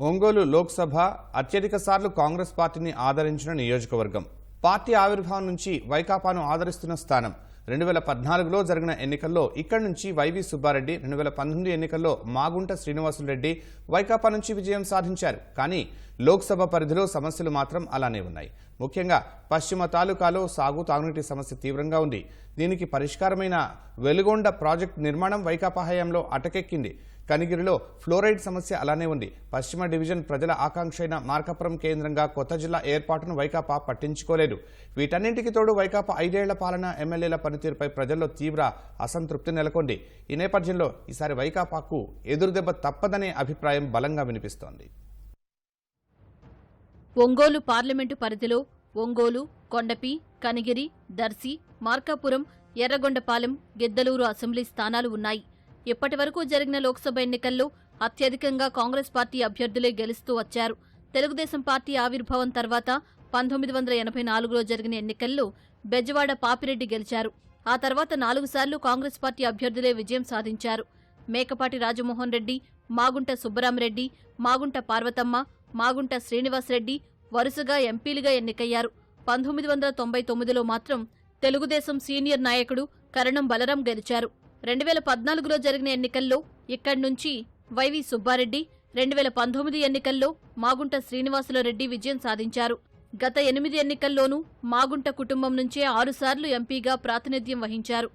ఒంగోలు లోక్సభ అత్యధిక సార్లు కాంగ్రెస్ పార్టీని ఆదరించిన నియోజకవర్గం. పార్టీ ఆవిర్భావం నుంచి వైకాపాను ఆదరిస్తున్న స్థానం. రెండు వేల పద్నాలుగులో జరిగిన ఎన్నికల్లో ఇక్కడి నుంచి వైవి సుబ్బారెడ్డి రెండు వేల పంతొమ్మిది ఎన్నికల్లో మాగుంట శ్రీనివాసులరెడ్డి వైకాపా నుంచి విజయం సాధించారు. కానీ లోక్సభ పరిధిలో సమస్యలు మాత్రం అలానే ఉన్నాయి. ముఖ్యంగా పశ్చిమ తాలూకాలో సాగు తాగునీటి సమస్య తీవ్రంగా ఉంది. దీనికి పరిష్కారమైన వెలుగొండ ప్రాజెక్టు నిర్మాణం వైకాపా హయాంలో అటకెక్కింది. కనిగిరిలో ఫ్లోరైడ్ సమస్య అలానే ఉంది. పశ్చిమ డివిజన్ ప్రజల ఆకాంక్ష అయిన మార్కాపురం కేంద్రంగా కొత్త జిల్లా ఏర్పాటును వైకాపా పట్టించుకోలేదు. వీటన్నింటికి తోడు వైకాపా ఐదేళ్ళ పాలన ఎమ్మెల్యేల పనితీరుపై ప్రజల్లో తీవ్ర అసంతృప్తి నెలకొంది. ఈ నేపథ్యంలో ఈసారి వైకాపాకు ఎదురుదెబ్బ తప్పదనే అభిప్రాయం బలంగా వినిపిస్తోంది. ఒంగోలు పార్లమెంటు పరిధిలో ఒంగోలు కొండపి కనిగిరి దర్శి మార్కాపురం ఎర్రగొండపాలెం గిద్దలూరు అసెంబ్లీ స్థానాలు ఉన్నాయి. ఇప్పటివరకు జరిగిన లోక్సభ ఎన్నికల్లో అత్యధికంగా కాంగ్రెస్ పార్టీ అభ్యర్థులే గెలుస్తూ వచ్చారు. తెలుగుదేశం పార్టీ ఆవిర్భావం తర్వాత పంతొమ్మిది వందల ఎనభై నాలుగులో జరిగిన ఎన్నికల్లో బెజవాడ పాపిరెడ్డి గెలిచారు. ఆ తర్వాత నాలుగు సార్లు కాంగ్రెస్ పార్టీ అభ్యర్థులే విజయం సాధించారు. మేకపాటి రాజమోహన్ రెడ్డి మాగుంట సుబ్బరామరెడ్డి మాగుంట పార్వతమ్మ మాగుంట శ్రీనివాసరెడ్డి వరుసగా ఎంపీలుగా ఎన్నికయ్యారు. పంతొమ్మిది వందల తొంభై తొమ్మిదిలో మాత్రం తెలుగుదేశం సీనియర్ నాయకుడు కరణం బలరాం గెలిచారు. రెండు వేల పద్నాలుగులో జరిగిన ఎన్నికల్లో ఇక్కడి నుంచి వైవి సుబ్బారెడ్డి రెండు వేల పంతొమ్మిది ఎన్నికల్లో మాగుంట శ్రీనివాసులరెడ్డి విజయం సాధించారు. గత ఎనిమిది ఎన్నికల్లోనూ మాగుంట కుటుంబం నుంచే ఆరుసార్లు ఎంపీగా ప్రాతినిధ్యం వహించారు.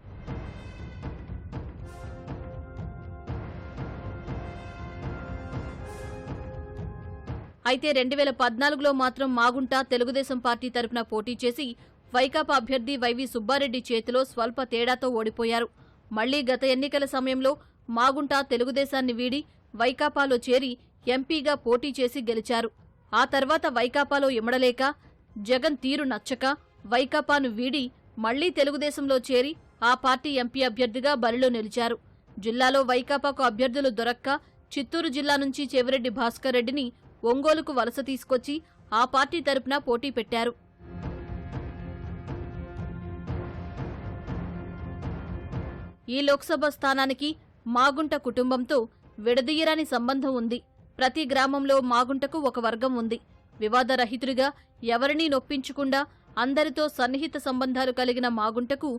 అయితే రెండు వేల పద్నాలుగులో మాత్రం మాగుంట తెలుగుదేశం పార్టీ తరపున పోటీ చేసి వైకాపా అభ్యర్థి వైవి సుబ్బారెడ్డి చేతిలో స్వల్ప తేడాతో ఓడిపోయారు. మళ్ళీ గత ఎన్నికల సమయంలో మాగుంట తెలుగుదేశాన్ని వీడి వైకాపాలో చేరి ఎంపీగా పోటీ చేసి గెలిచారు. ఆ తర్వాత వైకాపాలో ఇమడలేక జగన్ తీరు నచ్చక వైకాపాను వీడి మళ్ళీ తెలుగుదేశంలో చేరి ఆ పార్టీ ఎంపీ అభ్యర్థిగా బరిలో నిలిచారు. జిల్లాలో వైకాపాకు అభ్యర్థులు దొరక్క చిత్తూరు జిల్లా నుంచి చెవిరెడ్డి భాస్కర్ రెడ్డిని ఒంగోలుకు వలస తీసుకొచ్చి ఆ పార్టీ తరపున పోటీ పెట్టారు. ఈ లోక్సభ స్థానానికి మాగుంట కుటుంబంతో విడదీయరాని సంబంధం ఉంది. ప్రతి గ్రామంలో మాగుంటకు ఒక వర్గం ఉంది. వివాదరహితుడిగా ఎవరినీ నొప్పించకుండా అందరితో సన్నిహిత సంబంధాలు కలిగిన మాగుంటకు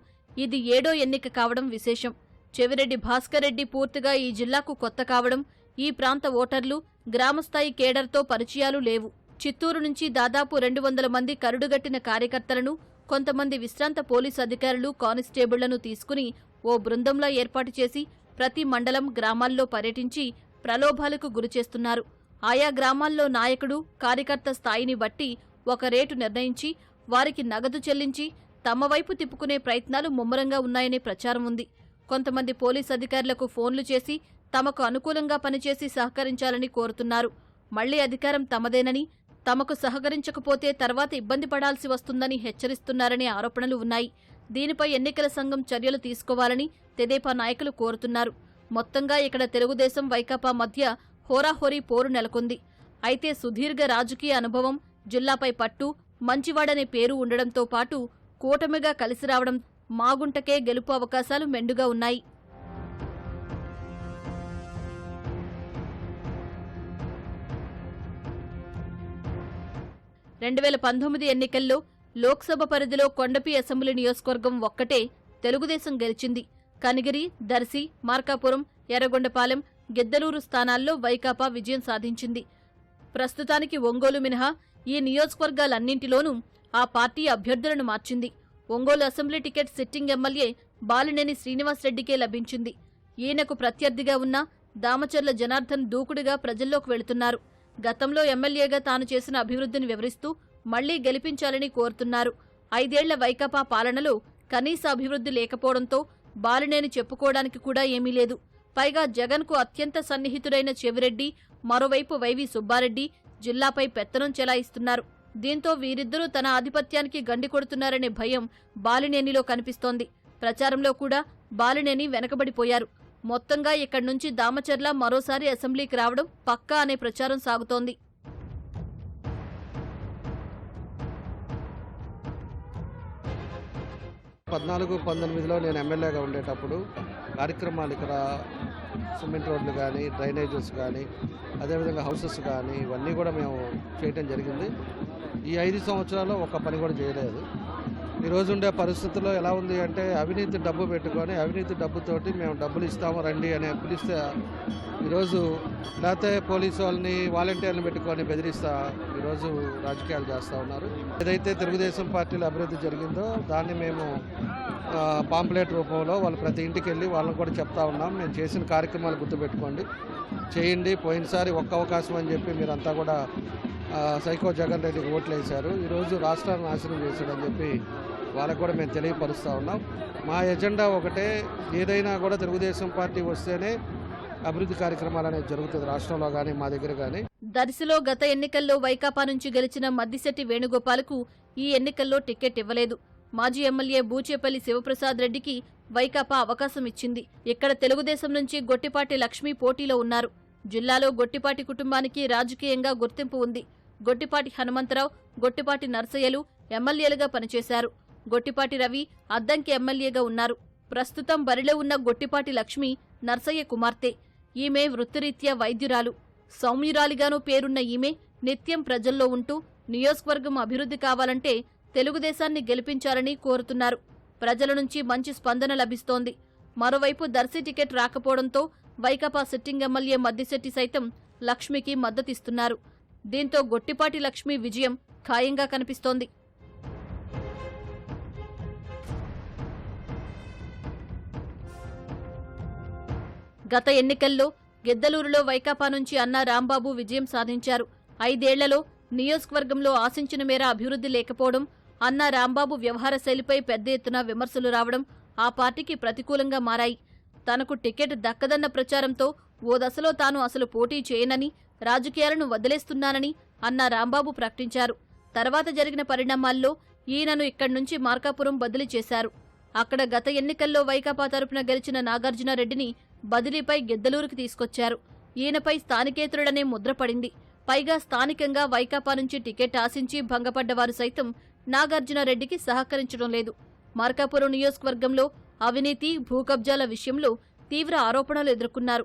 ఇది ఏడో ఎన్నిక కావడం విశేషం. చెవిరెడ్డి భాస్కర్ రెడ్డి పూర్తిగా ఈ జిల్లాకు కొత్త కావడం ఈ ప్రాంత ఓటర్లు గ్రామస్థాయి కేడర్తో పరిచయాలు లేవు. చిత్తూరు నుంచి దాదాపు రెండు వందల మంది కరుడుగట్టిన కార్యకర్తలను కొంతమంది విశ్రాంత పోలీసు అధికారులు కానిస్టేబుళ్ళను తీసుకుని ఓ బృందంలా ఏర్పాటు చేసి ప్రతి మండలం గ్రామాల్లో పర్యటించి ప్రలోభాలకు గురిచేస్తున్నారు ఆయా గ్రామాల్లో నాయకుడు కార్యకర్త స్థాయిని బట్టి ఒక రేటు నిర్ణయించి వారికి నగదు చెల్లించి తమ వైపు తిప్పుకునే ప్రయత్నాలు ముమ్మరంగా ఉన్నాయనే ప్రచారం ఉంది. కొంతమంది పోలీస్ అధికారులకు ఫోన్లు చేసి తమకు అనుకూలంగా పనిచేసి సహకరించాలని కోరుతున్నారు. మళ్ళీ అధికారం తమదేనని తమకు సహకరించకపోతే తర్వాత ఇబ్బంది పడాల్సి వస్తుందని హెచ్చరిస్తున్నారనే ఆరోపణలు ఉన్నాయి. దీనిపై ఎన్నికల సంఘం చర్యలు తీసుకోవాలని తెదేపా నాయకులు కోరుతున్నారు. మొత్తంగా ఇక్కడ తెలుగుదేశం వైకాపా మధ్య హోరాహోరీ పోరు నెలకొంది. అయితే సుదీర్ఘ రాజకీయ అనుభవం జిల్లాపై పట్టు మంచివాడనే పేరు ఉండడంతో పాటు కూటమిగా కలిసి రావడం మాగుంటకే గెలుపు అవకాశాలు మెండుగా ఉన్నాయి. రెండు వేల పంతొమ్మిది ఎన్నికల్లో లోక్సభ పరిధిలో కొండపి అసెంబ్లీ నియోజకవర్గం ఒక్కటే తెలుగుదేశం గెలిచింది. కనిగిరి దర్శి మార్కాపురం ఎర్రగొండపాలెం గిద్దలూరు స్థానాల్లో వైకాపా విజయం సాధించింది. ప్రస్తుతానికి ఒంగోలు మినహా ఈ నియోజకవర్గాలన్నింటిలోనూ ఆ పార్టీ అభ్యర్థులను మార్చింది. Ongole assembly ticket sitting MLA Balineni శ్రీనివాసరెడ్డికే లభించింది. ఈయనకు ప్రత్యర్థిగా ఉన్న దామచర్ల జనార్దన్ దూకుడుగా ప్రజల్లోకి వెళుతున్నారు. గతంలో ఎమ్మెల్యేగా తాను చేసిన అభివృద్ధిని వివరిస్తూ మళ్ళీ గెలిపించాలని కోరుతున్నారు. ఐదేళ్ళ వైకాపా పాలనలో కనీస అభివృద్ధి లేకపోవడంతో బాలినేని చెప్పుకోవడానికి కూడా ఏమీ లేదు. పైగా జగన్కు అత్యంత సన్నిహితుడైన చెవిరెడ్డి మరోవైపు వైవి సుబ్బారెడ్డి జిల్లాపై పెత్తనం చెలాయిస్తున్నారు. దీంతో వీరిద్దరూ తన ఆధిపత్యానికి గండి కొడుతున్నారనే భయం బాలినేనిలో కనిపిస్తోంది. ప్రచారంలో కూడా బాలినేని వెనకబడిపోయారు. మొత్తంగా ఇక్కడి నుంచి దామచర్ల మరోసారి అసెంబ్లీకి రావడం పక్కా అనే ప్రచారం సాగుతోంది. పద్నాలుగు పంతొమ్మిదిలో నేను ఎమ్మెల్యేగా ఉండేటప్పుడు కార్యక్రమాలు ఇక్కడ సిమెంట్ రోడ్లు కానీ డ్రైనేజెస్ కానీ అదేవిధంగా హౌసెస్ కానీ ఇవన్నీ కూడా మేము చేయటం జరిగింది. ఈ ఐదు సంవత్సరాల్లో ఒక్క పని కూడా చేయలేదు. ఈరోజు ఉండే పరిస్థితుల్లో ఎలా ఉంది అంటే అవినీతి డబ్బు పెట్టుకొని అవినీతి డబ్బుతోటి మేము డబ్బులు ఇస్తాము రండి అని పిలిస్తే ఈరోజు లేకపోతే పోలీసు వాళ్ళని వాలంటీర్ని పెట్టుకొని బెదిరిస్తా ఈరోజు రాజకీయాలు చేస్తూ ఉన్నారు. ఏదైతే తెలుగుదేశం పార్టీలో అభివృద్ధి జరిగిందో దాన్ని మేము పాంప్లెట్ రూపంలో వాళ్ళు ప్రతి ఇంటికి వెళ్ళి వాళ్ళని కూడా చెప్తా ఉన్నాం. మేము చేసిన కార్యక్రమాలు గుర్తుపెట్టుకోండి. చేయండి. పోయినసారి ఒక్క అవకాశం అని చెప్పి మీరంతా కూడా సైకో జగన్ రెడ్డికి ఓట్లు వేశారు ఈరోజు రాష్ట్రాన్ని నాశనం చేశాడని చెప్పి వాళ్ళకు కూడా మేము తెలియపరుస్తూ ఉన్నాం. మా ఎజెండా ఒకటే ఏదైనా కూడా తెలుగుదేశం పార్టీ వస్తేనే అభివృద్ధి కార్యక్రమాలు అనేది జరుగుతుంది రాష్ట్రంలో కానీ మా దగ్గర కానీ. దర్శిలో గత ఎన్నికల్లో వైకాపా నుంచి గెలిచిన మద్దిశెట్టి వేణుగోపాల్కు ఈ ఎన్నికల్లో టికెట్ ఇవ్వలేదు. మాజీ ఎమ్మెల్యే బూచేపల్లి శివప్రసాద్ రెడ్డికి వైకాపా అవకాశం ఇచ్చింది. ఇక్కడ తెలుగుదేశం నుంచి గొట్టిపాటి లక్ష్మి పోటీలో ఉన్నారు. జిల్లాలో గొట్టిపాటి కుటుంబానికి రాజకీయంగా గుర్తింపు ఉంది. గొట్టిపాటి హనుమంతరావు గొట్టిపాటి నర్సయ్యలు ఎమ్మెల్యేలుగా పనిచేశారు. గొట్టిపాటి రవి అద్దంకి ఎమ్మెల్యేగా ఉన్నారు. ప్రస్తుతం బరిలో ఉన్న గొట్టిపాటి లక్ష్మి నర్సయ్య కుమార్తె. ఈమె వృత్తిరీత్యా వైద్యురాలు. సౌమ్యురాలిగానూ పేరున్న ఈమె నిత్యం ప్రజల్లో ఉంటూ నియోజకవర్గం అభివృద్ధి కావాలంటే తెలుగుదేశాన్ని గెలిపించాలని కోరుతున్నారు. ప్రజల నుంచి మంచి స్పందన లభిస్తోంది. మరోవైపు దర్శి టికెట్ రాకపోవడంతో వైకాపా సిట్టింగ్ ఎమ్మెల్యే మద్దిశెట్టి సైతం లక్ష్మికి మద్దతిస్తున్నారు. దీంతో గొట్టిపాటి లక్ష్మి విజయం ఖాయంగా కనిపిస్తోంది. గత ఎన్నికల్లో గిద్దలూరులో వైకాపా నుంచి అన్న రాంబాబు విజయం సాధించారు. ఐదేళ్ళలో నియోజకవర్గంలో ఆశించిన మేర అభివృద్ధి లేకపోవడం అన్న రాంబాబు వ్యవహార శైలిపై పెద్ద ఎత్తున విమర్శలు రావడం ఆ పార్టీకి ప్రతికూలంగా మారాయి. తనకు టికెట్ దక్కదన్న ప్రచారంతో ఓ దశలో తాను అసలు పోటీ చేయనని రాజకీయాలను వదిలేస్తున్నానని అన్న రాంబాబు ప్రకటించారు. తర్వాత జరిగిన పరిణామాల్లో ఈయనను ఇక్కడి నుంచి మార్కాపురం బదిలీ చేశారు. అక్కడ గత ఎన్నికల్లో వైకాపా తరపున గెలిచిన నాగార్జునరెడ్డిని బదిలీపై గిద్దలూరుకు తీసుకొచ్చారు. ఈయనపై స్థానికేతరుడనే ముద్రపడింది పైగా స్థానికంగా వైకాపా నుంచి టికెట్ ఆశించి భంగపడ్డవారు సైతం నాగార్జునరెడ్డికి సహకరించడం లేదు. మార్కాపురం నియోజకవర్గంలో అవినీతి భూకబ్జాల విషయంలో తీవ్ర ఆరోపణలు ఎదుర్కొన్నారు.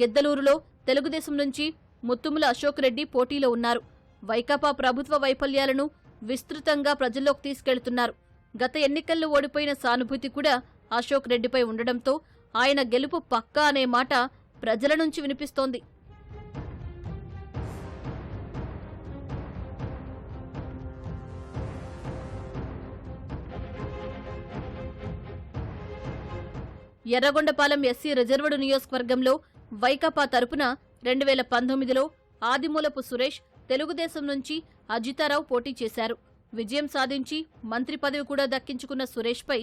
గిద్దలూరులో తెలుగుదేశం నుంచి ముత్తుముల అశోక్ రెడ్డి పోటీలో ఉన్నారు. వైకాపా ప్రభుత్వ వైఫల్యాలను విస్తృతంగా ప్రజల్లోకి తీసుకెళ్తున్నారు. గత ఎన్నికల్లో ఓడిపోయిన సానుభూతి కూడా అశోక్ రెడ్డిపై ఉండడంతో ఆయన గెలుపు పక్కా అనే మాట ప్రజల నుంచి వినిపిస్తోంది. ఎర్రగొండపాలెం ఎస్సీ రిజర్వ్డ్ నియోజకవర్గంలో వైకాపా తరపున రెండు వేల పంతొమ్మిదిలో ఆదిమూలపు సురేష్ తెలుగుదేశం నుంచి అజితారావు పోటీ చేశారు. విజయం సాధించి మంత్రి పదవి కూడా దక్కించుకున్న సురేష్పై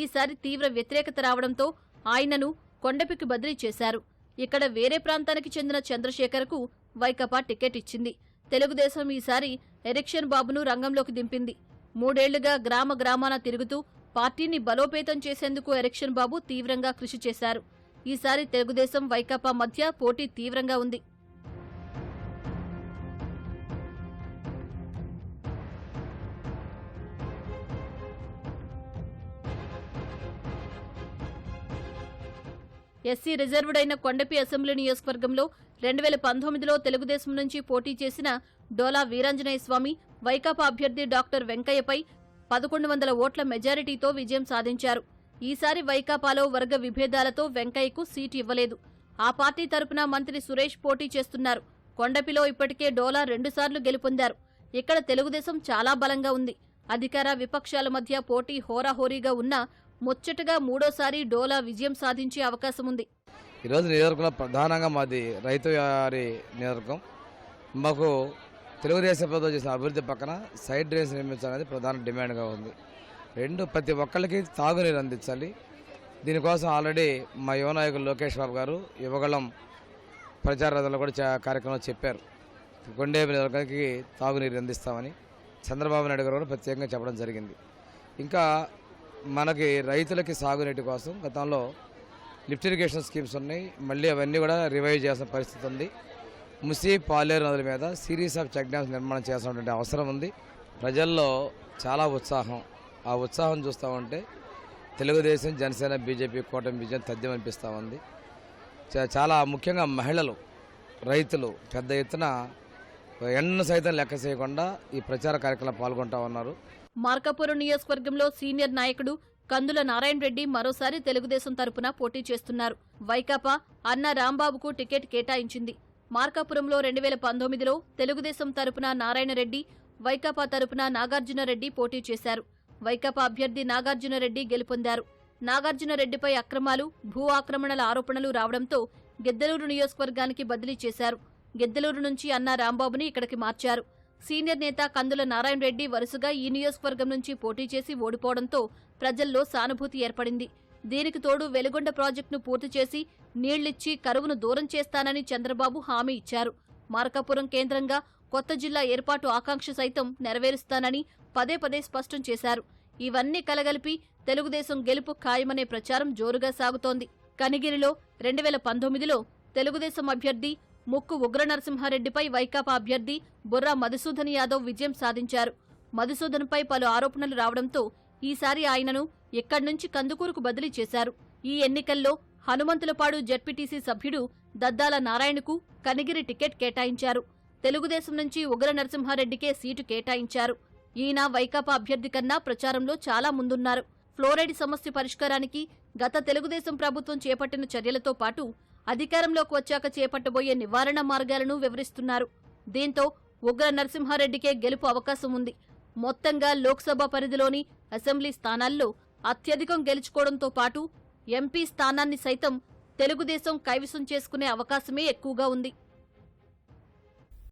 ఈసారి తీవ్ర వ్యతిరేకత రావడంతో ఆయనను కొండపికి బదిలీ చేశారు. ఇక్కడ వేరే ప్రాంతానికి చెందిన చంద్రశేఖర్కు వైకపా టికెట్ ఇచ్చింది. తెలుగుదేశం ఈసారి ఎరిక్షన్ బాబును రంగంలోకి దింపింది. మూడేళ్ళుగా గ్రామ గ్రామాన తిరుగుతూ పార్టీని బలోపేతం చేసేందుకు ఎరిక్షన్ బాబు తీవ్రంగా కృషి చేశారు. ఈసారి తెలుగుదేశం వైకాపా మధ్య పోటీ తీవ్రంగా ఉంది. ఎస్సీ రిజర్వ్డ్ అయిన కొండపి అసెంబ్లీ నియోజకవర్గంలో రెండు వేల పంతొమ్మిదిలో తెలుగుదేశం నుంచి పోటీ చేసిన డోలా వీరాంజనేయ స్వామి వైకాపా అభ్యర్థి డాక్టర్ వెంకయ్యపై పదకొండు వందల ఓట్ల మెజారిటీతో విజయం సాధించారు. ఈసారి వైకాపాలో వర్గ విభేదాలతో వెంకయ్యకు సీటు ఇవ్వలేదు. ఆ పార్టీ తరపున మంత్రి సురేష్ పోటీ చేస్తున్నారు. కొండపిలో ఇప్పటికే డోలా రెండుసార్లు గెలుపొందారు. ఇక్కడ తెలుగుదేశం చాలా బలంగా ఉంది. అధికార విపక్షాల మధ్య పోటీ హోరాహోరీగా ఉన్నా ముచ్చటగా మూడోసారి డోలా విజయం సాధించే అవకాశం ఉంది. ఈరోజు నియోజకవర్గంలో ప్రధానంగా మాది రైతు వారి నియోజకవర్గం. మాకు తెలుగుదేశం ప్రభుత్వం చేసిన అభివృద్ధి పక్కన సైడ్ డ్రైన్స్ నిర్మించాలనేది ప్రధాన డిమాండ్గా ఉంది. రెండు ప్రతి ఒక్కళ్ళకి తాగునీరు అందించాలి. దీనికోసం ఆల్రెడీ మా యువ నాయకులు లోకేష్ బాబు గారు యువగళం ప్రచార కూడా చా- కార్యక్రమంలో చెప్పారు. కొండే నియోజకవర్గానికి తాగునీరు అందిస్తామని చంద్రబాబు నాయుడు గారు కూడా ప్రత్యేకంగా చెప్పడం జరిగింది. ఇంకా మనకి రైతులకి సాగునీటి కోసం గతంలో లిఫ్ట్ ఇరిగేషన్ స్కీమ్స్ ఉన్నాయి. మళ్ళీ అవన్నీ కూడా రివైవ్ చేసిన పరిస్థితి ఉంది. ముసి పాలేరు నదుల మీద సిరీస్ ఆఫ్ చెక్ డ్యామ్స్ నిర్మాణం చేసినటువంటి అవసరం ఉంది. ప్రజల్లో చాలా ఉత్సాహం. ఆ ఉత్సాహం చూస్తూ ఉంటే తెలుగుదేశం జనసేన బీజేపీ కూటమి విజయం తథ్యం అనిపిస్తూ ఉంది చాలా ముఖ్యంగా మహిళలు రైతులు పెద్ద ఎత్తున ఎన్న సైతం లెక్క చేయకుండా ఈ ప్రచార కార్యక్రమంలో పాల్గొంటూ ఉన్నారు. మార్కాపురం నియోజకవర్గంలో సీనియర్ నాయకుడు కందుల నారాయణ రెడ్డి మరోసారి తెలుగుదేశం తరపున పోటీ చేస్తున్నారు. వైకాపా అన్న రాంబాబుకు టికెట్ కేటాయించింది. మార్కాపురంలో రెండు వేల పంతొమ్మిదిలో తెలుగుదేశం తరపున నారాయణ రెడ్డి వైకాపా తరపున నాగార్జునరెడ్డి పోటీ చేశారు. వైకాపా అభ్యర్థి నాగార్జునరెడ్డి గెలుపొందారు. నాగార్జునరెడ్డిపై అక్రమాలు భూ ఆక్రమణల ఆరోపణలు రావడంతో గెద్దలూరు నియోజకవర్గానికి బదిలీ చేశారు. గెద్దలూరు నుంచి అన్న రాంబాబుని ఇక్కడికి మార్చారు. సీనియర్ నేత కందుల నారాయణ రెడ్డి వరుసగా ఈ నియోజకవర్గం నుంచి పోటీ చేసి ఓడిపోవడంతో ప్రజల్లో సానుభూతి ఏర్పడింది. దీనికి తోడు వెలుగొండ ప్రాజెక్టును పూర్తి చేసి నీళ్ళిచ్చి కరువును దూరం చేస్తానని చంద్రబాబు హామీ ఇచ్చారు. మార్కాపురం కేంద్రంగా కొత్త జిల్లా ఏర్పాటు ఆకాంక్ష సైతం నెరవేరుస్తానని పదే పదే స్పష్టం చేశారు. ఇవన్నీ కలగలిపి తెలుగుదేశం గెలుపు ఖాయమనే ప్రచారం జోరుగా సాగుతోంది. కనిగిరిలో రెండు వేల పంతొమ్మిదిలో తెలుగుదేశం అభ్యర్థి ముక్కు ఉగ్ర నరసింహారెడ్డిపై వైకాపా అభ్యర్థి బుర్రా మధుసూదన్ యాదవ్ విజయం సాధించారు. మధుసూదన్పై పలు ఆరోపణలు రావడంతో ఈసారి ఆయనను ఇక్కడి నుంచి కందుకూరుకు బదిలీ చేశారు. ఈ ఎన్నికల్లో హనుమంతులపాడు జడ్పీటీసీ సభ్యుడు దద్దాల నారాయణకు కనిగిరి టికెట్ కేటాయించారు. తెలుగుదేశం నుంచి ఉగ్ర నరసింహారెడ్డికే సీటు కేటాయించారు. ఈయన వైకాపా అభ్యర్థి కన్నా ప్రచారంలో చాలా ముందున్నారు. ఫ్లోరైడ్ సమస్య పరిష్కారానికి గత తెలుగుదేశం ప్రభుత్వం చేపట్టిన చర్యలతో పాటు అధికారంలోకి వచ్చాక చేపట్టబోయే నివారణ మార్గాలను వివరిస్తున్నారు. దీంతో ఉగ్ర నరసింహారెడ్డికే గెలుపు అవకాశం ఉంది. మొత్తంగా లోక్సభ పరిధిలోని అసెంబ్లీ స్థానాల్లో అత్యధికం గెలుచుకోవడంతో పాటు ఎంపీ స్థానాన్ని సైతం తెలుగుదేశం కైవసం చేసుకునే అవకాశమే ఎక్కువగా ఉంది.